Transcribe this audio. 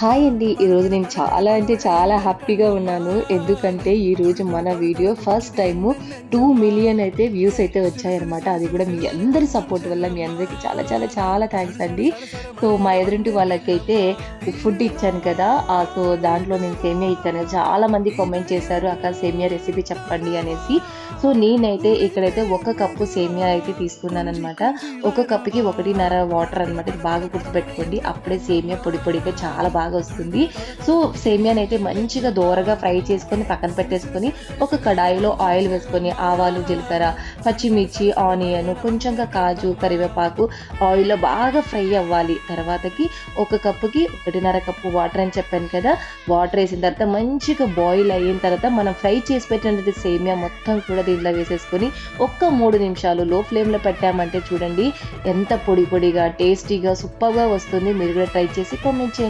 Hi అండి ఈరోజు నేను చాలా అంటే చాలా హ్యాపీగా ఉన్నాను. ఎందుకంటే ఈరోజు మన video first time two million అయితే వ్యూస్ అయితే వచ్చాయన్నమాట. అది కూడా మీ అందరి సపోర్ట్ వల్ల మీ అందరికీ చాలా చాలా చాలా థ్యాంక్స్ అండి. సో మా ఎదురింటి వాళ్ళకైతే ఫుడ్ ఇచ్చాను కదా. సో దాంట్లో నేను సేమియా ఇచ్చాను. చాలా మంది కామెంట్ చేశారు అక్క సేమియా రెసిపీ చెప్పండి అనేసి. సో నేనైతే ఇక్కడైతే ఒక కప్పు సేమియా అయితే తీసుకున్నాను అనమాట ఒక కప్పుకి ఒకటిన్నర వాటర్ అనమాట బాగా గుర్తుపెట్టుకోండి. అప్పుడే సేమియా పొడి పొడిగా చాలా బాగా బాగా వస్తుంది సో సేమియాని అయితే మంచిగా దోరగా ఫ్రై చేసుకొని పక్కన పెట్టేసుకొని ఒక కడాయిలో ఆయిల్ వేసుకొని ఆవాలు జీలకర్ర పచ్చిమిర్చి ఆనియన్ కొంచెంగా కాజు కరివేపాకు ఆయిల్లో బాగా ఫ్రై అవ్వాలి. తర్వాతకి ఒక కప్పుకి ఒకటిన్నర కప్పు వాటర్ అని చెప్పాను కదా వాటర్ వేసిన తర్వాత మంచిగా బాయిల్ అయిన తర్వాత మనం ఫ్రై చేసి పెట్టినది సేమియా మొత్తం కూడా దీంట్లో వేసేసుకొని ఒక్క మూడు నిమిషాలు లో ఫ్లేమ్లో పెట్టామంటే చూడండి ఎంత పొడి పొడిగా టేస్టీగా సూపర్గా వస్తుంది. మీరు కూడా ట్రై చేసి కామెంట్ చేయండి.